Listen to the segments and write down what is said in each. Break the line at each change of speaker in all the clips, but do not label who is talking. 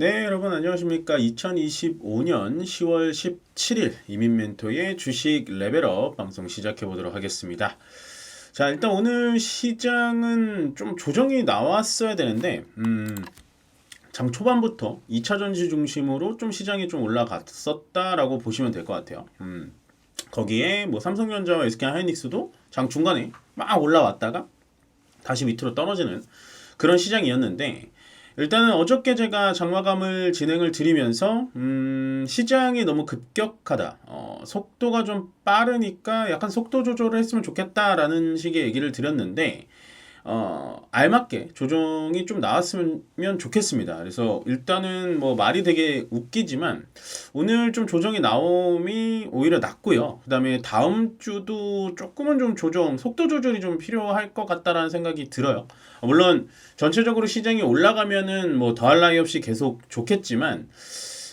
네, 여러분 안녕하십니까? 2025년 10월 17일 이민 멘토의 주식 레벨업 방송 시작해 보도록 하겠습니다. 자, 일단 오늘 시장은 좀 조정이 나왔어야 되는데, 음, 장 초반부터 2차 전지 중심으로 좀 시장이 좀 올라갔었다라고 보시면 될 것 같아요. 음, 거기에 뭐 삼성전자와 SK 하이닉스도 장 중간에 막 올라왔다가 다시 밑으로 떨어지는 그런 시장이었는데 일단은 어저께 제가 장마감을 진행을 드리면서 음, 시장이 너무 급격하다. 어, 속도가 좀 빠르니까 약간 속도 조절을 했으면 좋겠다라는 식의 얘기를 드렸는데 어, 알맞게 조정이 좀 나왔으면 좋겠습니다. 그래서 일단은 뭐 말이 되게 웃기지만 오늘 좀 조정이 나옴이 오히려 낫고요. 그다음에 다음 주도 조금은 좀 조정, 속도 조절이 좀 필요할 것 같다라는 생각이 들어요. 어, 물론 전체적으로 시장이 올라가면은 뭐 더할 나위 없이 계속 좋겠지만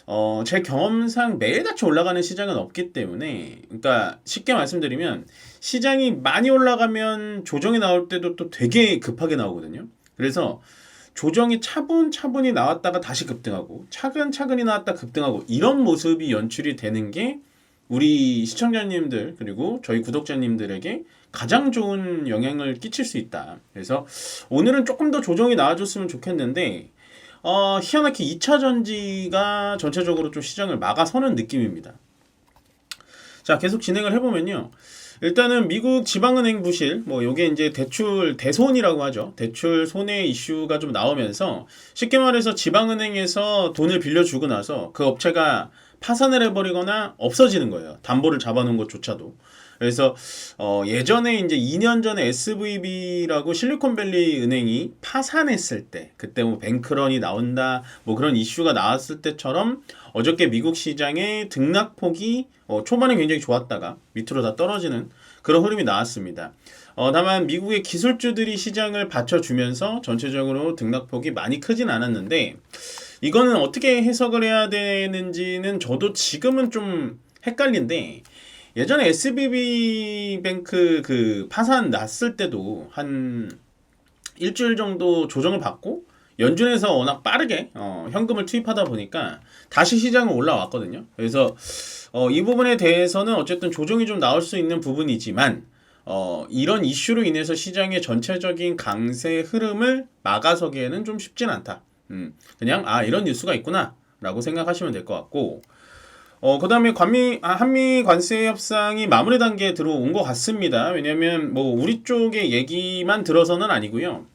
어, 제 경험상 매일같이 올라가는 시장은 없기 때문에, 그러니까 쉽게 말씀드리면 시장이 많이 올라가면 조정이 나올 때도 또 되게 급하게 나오거든요. 그래서 조정이 차분차분히 나왔다가 다시 급등하고 차근차근히 나왔다 급등하고 이런 모습이 연출이 되는 게 우리 시청자님들 그리고 저희 구독자님들에게 가장 좋은 영향을 끼칠 수 있다. 그래서 오늘은 조금 더 조정이 나와줬으면 좋겠는데 어, 희한하게 2차 전지가 전체적으로 좀 시장을 막아서는 느낌입니다. 자, 계속 진행을 해보면요. 일단은 미국 지방은행 부실, 뭐 요게 이제 대출 대손이라고 하죠. 대출 손해 이슈가 좀 나오면서 쉽게 말해서 지방은행에서 돈을 빌려주고 나서 그 업체가 파산을 해버리거나 없어지는 거예요. 담보를 잡아놓은 것조차도. 그래서 어 예전에 이제 2년 전에 SVB라고 실리콘밸리 은행이 파산했을 때 그때 뭐 뱅크런이 나온다 뭐 그런 이슈가 나왔을 때처럼 어저께 미국 시장의 등락폭이 어 초반에 굉장히 좋았다가 밑으로 다 떨어지는 그런 흐름이 나왔습니다. 어, 다만 미국의 기술주들이 시장을 받쳐주면서 전체적으로 등락폭이 많이 크진 않았는데 이거는 어떻게 해석을 해야 되는지는 저도 지금은 좀 헷갈린데 예전에 SBB 뱅크 그 파산 났을 때도 한 일주일 정도 조정을 받고 연준에서 워낙 빠르게 어, 현금을 투입하다 보니까 다시 시장은 올라왔거든요. 그래서 어, 이 부분에 대해서는 어쨌든 조정이 좀 나올 수 있는 부분이지만 어, 이런 이슈로 인해서 시장의 전체적인 강세 흐름을 막아서기에는 좀 쉽진 않다. 음, 그냥 아 이런 뉴스가 있구나라고 생각하시면 될 것 같고 어, 그 다음에 관미, 아, 한미 관세 협상이 마무리 단계에 들어온 것 같습니다. 왜냐면, 뭐, 우리 쪽의 얘기만 들어서는 아니고요.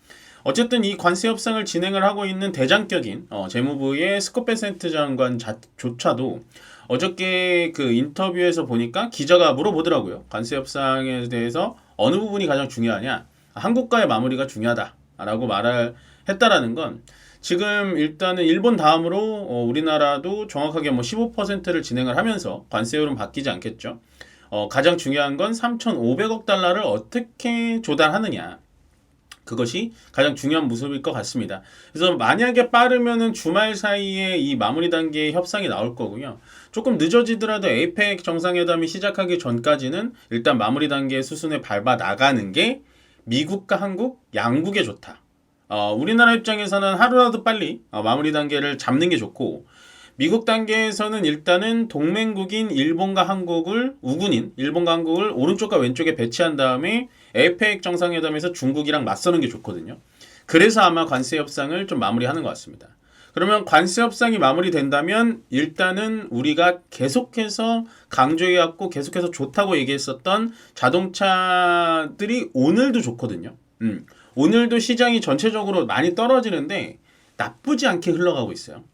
어쨌든 이 관세 협상을 진행을 하고 있는 대장격인, 어, 재무부의 스콧 베센트 장관조차도 어저께 그 인터뷰에서 보니까 기자가 물어보더라고요. 관세 협상에 대해서 어느 부분이 가장 중요하냐? 한국과의 마무리가 중요하다라고 말을 했다라는 건 지금 일단은 일본 다음으로 어, 우리나라도 정확하게 뭐 15%를 진행을 하면서 관세율은 바뀌지 않겠죠. 어, 가장 중요한 건 3,500억 달러를 어떻게 조달하느냐. 그것이 가장 중요한 모습일 것 같습니다. 그래서 만약에 빠르면은 주말 사이에 이 마무리 단계의 협상이 나올 거고요. 조금 늦어지더라도 에이펙 정상회담이 시작하기 전까지는 일단 마무리 단계의 수순에 밟아 나가는 게 미국과 한국 양국에 좋다. 어, 우리나라 입장에서는 하루라도 빨리 어, 마무리 단계를 잡는 게 좋고 미국 단계에서는 일단은 동맹국인 일본과 한국을 우군인 일본과 한국을 오른쪽과 왼쪽에 배치한 다음에 에이펙 정상회담에서 중국이랑 맞서는 게 좋거든요. 그래서 아마 관세 협상을 좀 마무리하는 것 같습니다. 그러면 관세 협상이 마무리된다면 일단은 우리가 계속해서 강조해왔고 계속해서 좋다고 얘기했었던 자동차들이 오늘도 좋거든요. 음. 오늘도 시장이 전체적으로 많이 떨어지는데 나쁘지 않게 흘러가고 있어요.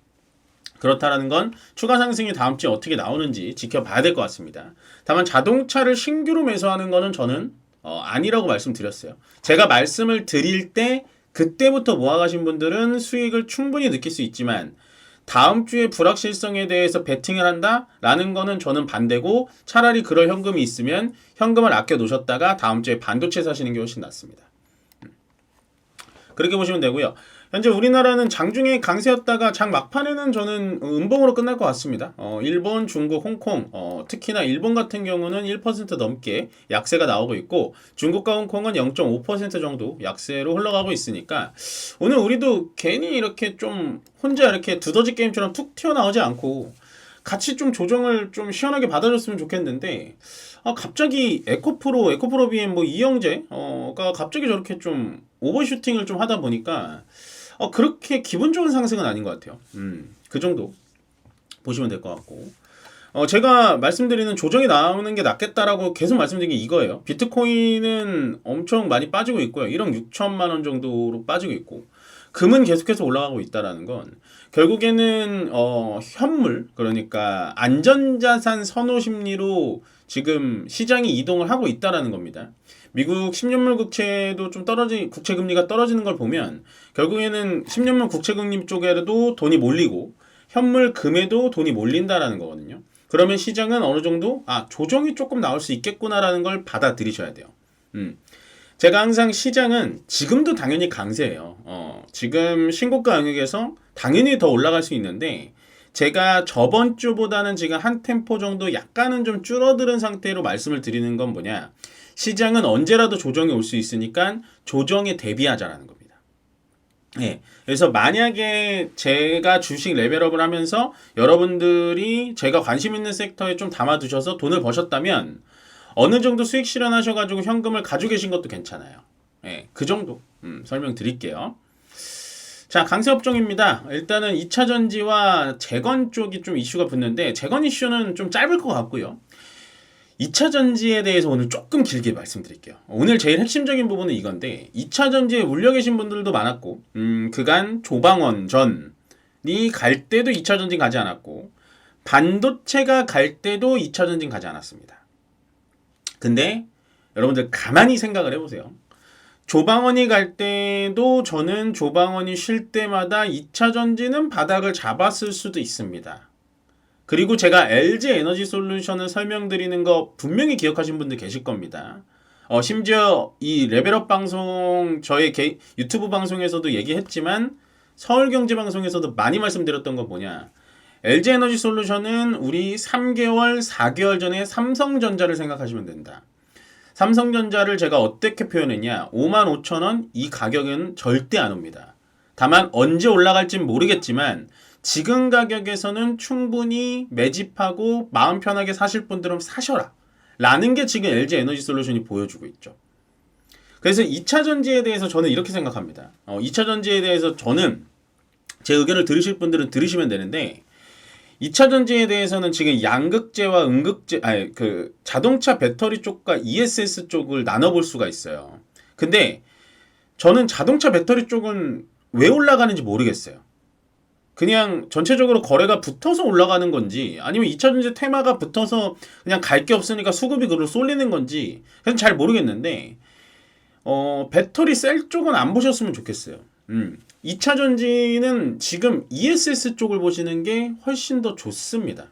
그렇다라는 건 추가 상승이 다음 주에 어떻게 나오는지 지켜봐야 될 것 같습니다. 다만 자동차를 신규로 매수하는 거는 저는 어, 아니라고 말씀드렸어요. 제가 말씀을 드릴 때 그때부터 모아가신 분들은 수익을 충분히 느낄 수 있지만 다음 주에 불확실성에 대해서 베팅을 한다라는 거는 저는 반대고 차라리 그럴 현금이 있으면 현금을 아껴 놓으셨다가 다음 주에 반도체 사시는 게 훨씬 낫습니다. 그렇게 보시면 되고요. 현재 우리나라는 장중에 강세였다가 장 막판에는 저는 음봉으로 끝날 것 같습니다. 어, 일본, 중국, 홍콩, 어, 특히나 일본 같은 경우는 1% 넘게 약세가 나오고 있고 중국과 홍콩은 0.5% 정도 약세로 흘러가고 있으니까 오늘 우리도 괜히 이렇게 좀 혼자 이렇게 두더지 게임처럼 툭 튀어나오지 않고 같이 좀 조정을 좀 시원하게 받아줬으면 좋겠는데 아 갑자기 에코프로 에코프로 BM 뭐 이영재 어가 갑자기 저렇게 좀 오버슈팅을 좀 하다 보니까 어 그렇게 기분 좋은 상승은 아닌 것 같아요. 음 그 정도 보시면 될 것 같고 어 제가 말씀드리는 조정이 나오는 게 낫겠다라고 계속 말씀드린 게 이거예요. 비트코인은 엄청 많이 빠지고 있고요. 1억 6천만 원 정도로 빠지고 있고 금은 계속해서 올라가고 있다라는 건 결국에는 어 현물 그러니까 안전자산 선호 심리로 지금 시장이 이동을 하고 있다라는 겁니다. 미국 10년물 국채도 좀 떨어지 국채 금리가 떨어지는 걸 보면 결국에는 10년물 국채 금리 쪽에도 돈이 몰리고 현물 금에도 돈이 몰린다라는 거거든요. 그러면 시장은 어느 정도 아 조정이 조금 나올 수 있겠구나라는 걸 받아들이셔야 돼요. 음. 제가 항상 시장은 지금도 당연히 강세예요. 어, 지금 신고가 영역에서 당연히 더 올라갈 수 있는데 제가 저번 주보다는 지금 한 템포 정도 약간은 좀 줄어드는 상태로 말씀을 드리는 건 뭐냐? 시장은 언제라도 조정이 올 수 있으니까 조정에 대비하자라는 겁니다. 예. 그래서 만약에 제가 주식 레벨업을 하면서 여러분들이 제가 관심 있는 섹터에 좀 담아두셔서 돈을 버셨다면 어느 정도 수익 실현하셔가지고 현금을 가지고 계신 것도 괜찮아요. 예, 그 정도 음, 설명드릴게요. 자, 강세 업종입니다. 일단은 2차 전지와 재건 쪽이 좀 이슈가 붙는데 재건 이슈는 좀 짧을 것 같고요. 2차 전지에 대해서 오늘 조금 길게 말씀드릴게요. 오늘 제일 핵심적인 부분은 이건데 2차 전지에 울려 계신 분들도 많았고 음, 그간 조방원 전이 갈 때도 2차 전지 가지 않았고 반도체가 갈 때도 2차 전지 가지 않았습니다. 근데 여러분들 가만히 생각을 해보세요. 조방원이 갈 때도 저는 조방원이 쉴 때마다 2차 전지는 바닥을 잡았을 수도 있습니다. 그리고 제가 LG 에너지 솔루션을 설명드리는 거 분명히 기억하신 분들 계실 겁니다. 어, 심지어 이 레벨업 방송 저의 개, 유튜브 방송에서도 얘기했지만 서울경제방송에서도 많이 말씀드렸던 건 뭐냐. LG 에너지 솔루션은 우리 3개월, 4개월 전에 삼성전자를 생각하시면 된다. 삼성전자를 제가 어떻게 표현했냐? 5만 5천 원 이 가격은 절대 안 옵니다. 다만 언제 올라갈진 모르겠지만 지금 가격에서는 충분히 매집하고 마음 편하게 사실 분들은 사셔라. 라는 게 지금 LG 에너지 솔루션이 보여주고 있죠. 그래서 2차 전지에 대해서 저는 이렇게 생각합니다. 어, 2차 전지에 대해서 저는 제 의견을 들으실 분들은 들으시면 되는데 2차 전지에 대해서는 지금 양극재와 음극재, 아니, 그 자동차 배터리 쪽과 ESS 쪽을 나눠볼 수가 있어요. 근데 저는 자동차 배터리 쪽은 왜 올라가는지 모르겠어요. 그냥 전체적으로 거래가 붙어서 올라가는 건지 아니면 2차 전지 테마가 붙어서 그냥 갈 게 없으니까 수급이 그로 쏠리는 건지 그냥 잘 모르겠는데 어, 배터리 셀 쪽은 안 보셨으면 좋겠어요. 음. 2차 전지는 지금 ESS 쪽을 보시는 게 훨씬 더 좋습니다.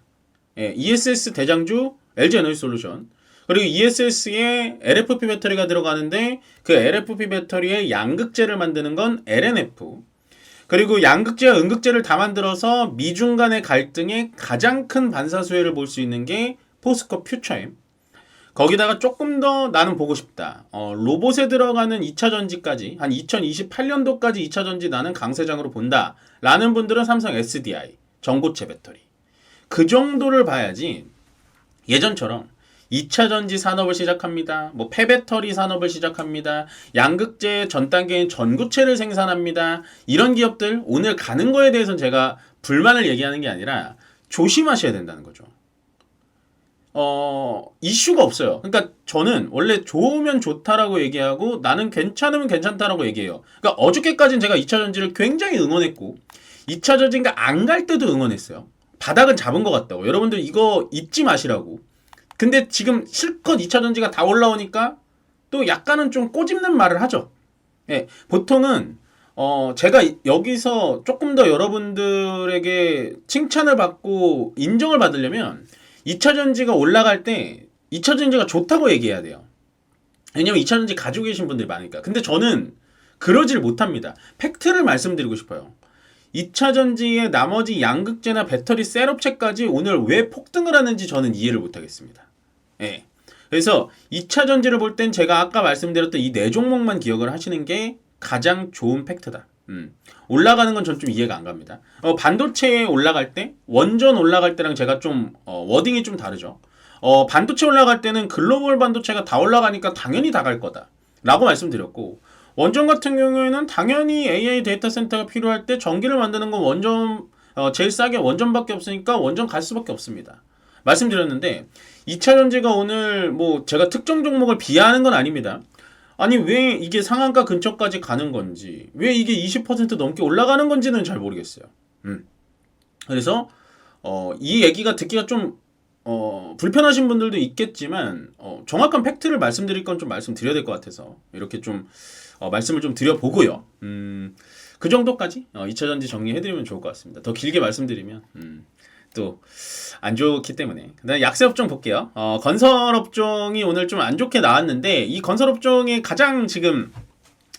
예, ESS 대장주 LG 에너지 솔루션. 그리고 ESS에 LFP 배터리가 들어가는데 그 LFP 배터리에 양극재를 만드는 건 LNF. 그리고 양극재와 음극재를 다 만들어서 미중 간의 갈등의 가장 큰 반사 수혜를 볼 수 있는 게 포스코 퓨처엠. 거기다가 조금 더 나는 보고 싶다. 어, 로봇에 들어가는 2차 전지까지 한 2028년도까지 2차 전지 나는 강세장으로 본다. 라는 분들은 삼성 SDI 전고체 배터리. 그 정도를 봐야지 예전처럼 2차 전지 산업을 시작합니다. 뭐 폐배터리 산업을 시작합니다. 양극재 전 단계인 전구체를 생산합니다. 이런 기업들 오늘 가는 거에 대해서는 제가 불만을 얘기하는 게 아니라 조심하셔야 된다는 거죠. 어, 이슈가 없어요. 그러니까 저는 원래 좋으면 좋다라고 얘기하고 나는 괜찮으면 괜찮다라고 얘기해요. 그러니까 어저께까지는 제가 2차 전지를 굉장히 응원했고 2차 전지가 안 갈 때도 응원했어요. 바닥은 잡은 것 같다고. 여러분들 이거 잊지 마시라고. 근데 지금 실컷 2차 전지가 다 올라오니까 또 약간은 좀 꼬집는 말을 하죠. 예, 보통은 어, 제가 여기서 조금 더 여러분들에게 칭찬을 받고 인정을 받으려면 2차 전지가 올라갈 때 2차 전지가 좋다고 얘기해야 돼요. 왜냐면 2차 전지 가지고 계신 분들이 많으니까. 근데 저는 그러질 못합니다. 팩트를 말씀드리고 싶어요. 2차 전지의 나머지 양극재나 배터리 셋업체까지 오늘 왜 폭등을 하는지 저는 이해를 못하겠습니다. 예. 그래서 2차 전지를 볼 땐 제가 아까 말씀드렸던 이 네 종목만 기억을 하시는 게 가장 좋은 팩트다. 음. 올라가는 건 전 좀 이해가 안 갑니다. 어, 반도체 올라갈 때, 원전 올라갈 때랑 제가 좀, 어, 워딩이 좀 다르죠. 어, 반도체 올라갈 때는 글로벌 반도체가 다 올라가니까 당연히 다 갈 거다. 라고 말씀드렸고, 원전 같은 경우에는 당연히 AI 데이터 센터가 필요할 때 전기를 만드는 건 원전, 어, 제일 싸게 원전밖에 없으니까 원전 갈 수밖에 없습니다. 말씀드렸는데, 2차 전지가 오늘 뭐 제가 특정 종목을 비하하는 건 아닙니다. 아니 왜 이게 상한가 근처까지 가는 건지 왜 이게 20% 넘게 올라가는 건지는 잘 모르겠어요. 음. 그래서 어, 이 얘기가 듣기가 좀 어, 불편하신 분들도 있겠지만 어, 정확한 팩트를 말씀드릴 건 좀 말씀드려야 될 것 같아서 이렇게 좀 어, 말씀을 좀 드려보고요. 음, 그 정도까지 어, 2차 전지 정리해드리면 좋을 것 같습니다. 더 길게 말씀드리면 음, 또 안 좋기 때문에. 그다음 약세 업종 볼게요. 어, 건설 업종이 오늘 좀 안 좋게 나왔는데 이 건설 업종의 가장 지금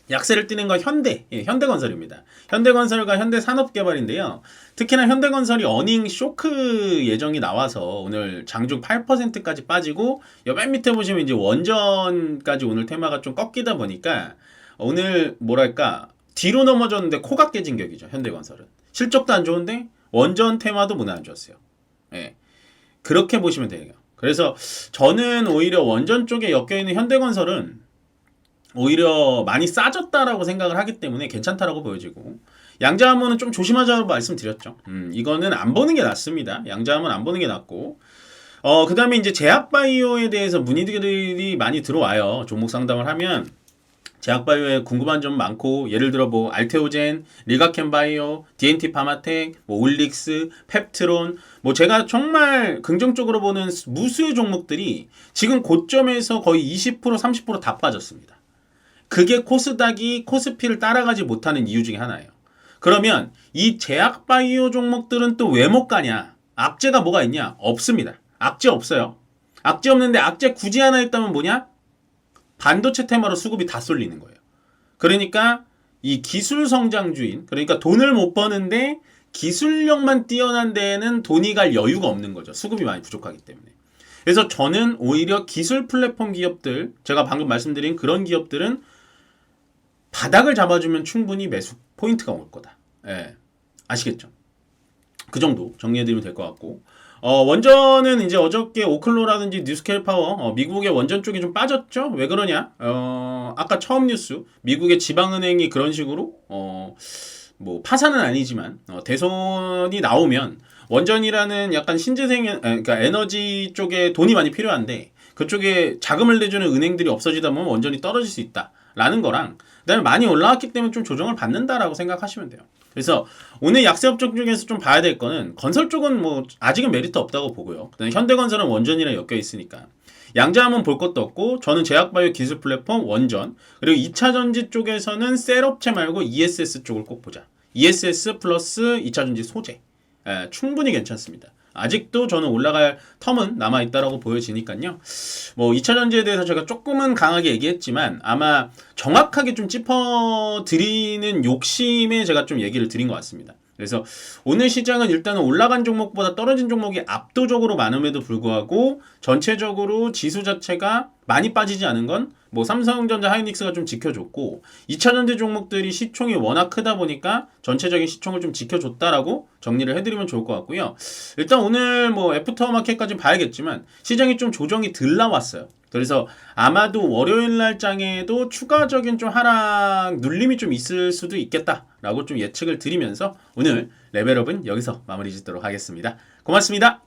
약세를 띠는 건 현대, 예, 현대건설입니다. 현대건설과 현대산업개발인데요. 특히나 현대건설이 어닝 쇼크 예정이 나와서 오늘 장중 8%까지 빠지고 여맨 밑에 보시면 이제 원전까지 오늘 테마가 좀 꺾이다 보니까 오늘 뭐랄까 뒤로 넘어졌는데 코가 깨진 격이죠. 현대건설은 실적도 안 좋은데 원전 테마도 문안 좋았어요. 예. 그렇게 보시면 돼요. 그래서 저는 오히려 원전 쪽에 엮여 있는 현대건설은 오히려 많이 싸졌다라고 생각을 하기 때문에 괜찮다라고 보여지고 양자하면은 좀 조심하자고 말씀드렸죠. 음, 이거는 안 보는 게 낫습니다. 양자하면 안 보는 게 낫고 어 그 다음에 이제 제약바이오에 대해서 문의들이 많이 들어와요. 종목 상담을 하면 제약바이오에 궁금한 점 많고 예를 들어 뭐 알테오젠, 리가켄바이오, DNT 파마텍, 뭐 올릭스, 펩트론 뭐 제가 정말 긍정적으로 보는 무수의 종목들이 지금 고점에서 거의 20% 30%다 빠졌습니다. 그게 코스닥이 코스피를 따라가지 못하는 이유 중에 하나예요. 그러면 이 제약바이오 종목들은 또 왜 못 가냐? 악재가 뭐가 있냐? 없습니다. 악재 없어요. 악재 없는데 악재 굳이 하나 있다면 뭐냐? 반도체 테마로 수급이 다 쏠리는 거예요. 그러니까 이 기술 성장주인, 그러니까 돈을 못 버는데 기술력만 뛰어난 데에는 돈이 갈 여유가 없는 거죠. 수급이 많이 부족하기 때문에. 그래서 저는 오히려 기술 플랫폼 기업들, 제가 방금 말씀드린 그런 기업들은 바닥을 잡아주면 충분히 매수 포인트가 올 거다. 예. 아시겠죠? 그 정도 정리해드리면 될 것 같고. 어, 원전은 이제 어저께 오클로라든지 뉴스케일 파워, 어, 미국의 원전 쪽이 좀 빠졌죠? 왜 그러냐? 어, 아까 처음 뉴스, 미국의 지방은행이 그런 식으로, 어, 뭐, 파산은 아니지만, 어, 대선이 나오면, 원전이라는 약간 신재생, 에, 그러니까 에너지 쪽에 돈이 많이 필요한데, 그쪽에 자금을 내주는 은행들이 없어지다 보면 원전이 떨어질 수 있다. 라는 거랑, 그 다음에 많이 올라왔기 때문에 좀 조정을 받는다라고 생각하시면 돼요. 그래서 오늘 약세 업종 중에서 좀 봐야 될 거는 건설 쪽은 뭐 아직은 메리트 없다고 보고요. 그다음에 현대건설은 원전이랑 엮여 있으니까 양자하면 볼 것도 없고 저는 제약바이오 기술 플랫폼 원전 그리고 2차 전지 쪽에서는 셀업체 말고 ESS 쪽을 꼭 보자. ESS 플러스 2차 전지 소재 예, 충분히 괜찮습니다. 아직도 저는 올라갈 텀은 남아 있다라고 보여지니까요. 뭐 2차 전지에 대해서 제가 조금은 강하게 얘기했지만 아마 정확하게 좀 짚어 드리는 욕심에 제가 좀 얘기를 드린 것 같습니다. 그래서 오늘 시장은 일단은 올라간 종목보다 떨어진 종목이 압도적으로 많음에도 불구하고 전체적으로 지수 자체가 많이 빠지지 않은 건 뭐 삼성전자 하이닉스가 좀 지켜줬고 2차 전지 종목들이 시총이 워낙 크다 보니까 전체적인 시총을 좀 지켜줬다라고 정리를 해드리면 좋을 것 같고요. 일단 오늘 뭐 애프터 마켓까지 봐야겠지만 시장이 좀 조정이 덜 나왔어요. 그래서 아마도 월요일 날 장에도 추가적인 좀 하락 눌림이 좀 있을 수도 있겠다라고 좀 예측을 드리면서 오늘 레벨업은 여기서 마무리 짓도록 하겠습니다. 고맙습니다.